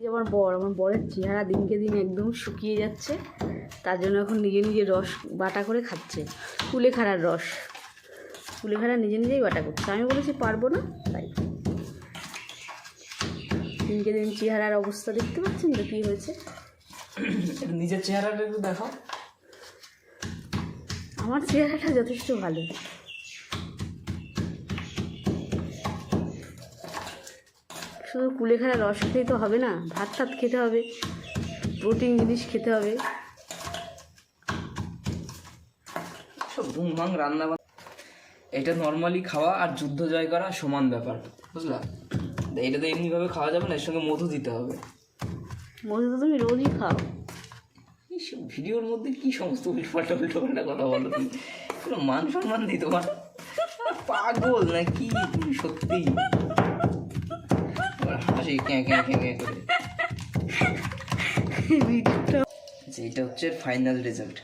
যে আমার বর আমার বরের চেহারা দিনকে দিন একদম শুকিয়ে যাচ্ছে। তার জন্য এখন নিজে নিজে রস বাটা করে খাচ্ছে। কুলেখাড়ার রস। কুলেখাড়া নিজে নিজেই বাটা করছে। আমি বলেছি পারব না? তাই। দিনকে দিন চেহারার অবস্থা দেখতে পাচ্ছেন তো কী হয়েছে? নিজের চেহারাটা একটু দেখো আমার চেহারাটা যথেষ্ট ভালো। শুধু কুলেখাড়া রস খেলেই তো হবে না? ভাত টাত খেতে হবে প্রোটিন জিনিস খেতে হবে। সব রান্না এটা নর্মালি খাওয়া আর যুদ্ধ জয় করা সমান ব্যাপার বুঝলা? এটা তো এমনিভাবে খাওয়া যাবে না এর সঙ্গে মধু দিতে হবে। মধু তো তুমি রোজই খাও। এইসব ভিডিওর মধ্যে কি সমস্ত উল্টোপাল্টা উল্টোপাল্টা কথা বলো তুমি? কোনো মান সম্মান নেই তোমার? পাগল না কি? সত্যি হাসি ক্যাঁ ক্যাঁ ক্যাঁ ক্যাঁ করে। এটা হচ্ছে ফাইনাল রেজাল্ট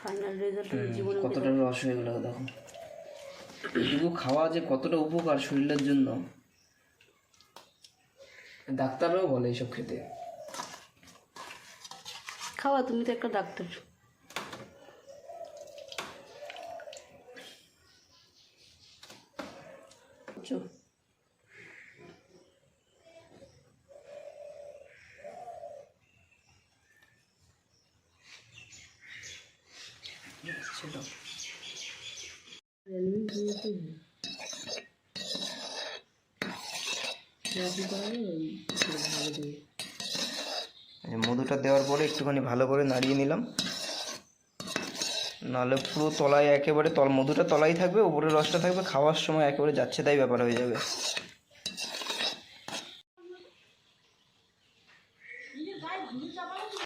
ফাইনাল রেজাল্ট জীবনে কতটা রস হয়ে গেল দেখো। এটুকু খাওয়া যে কতটা উপকার শরীরের জন্য ডাক্তাররাও বলে এইসব খেতে। খাওয়া তুমি তো একটা ডাক্তার। এই মধুটা দেওয়ার পরে একটুখানি ভালো করে নাড়িয়ে নিলাম। নাহলে পুরো তলায় একেবারে তল, মধুটা তলাই থাকবে উপরে রসটা থাকবে, খাওয়ার সময় একেবারে যাচ্ছে তাই ব্যাপার হয়ে যাবে।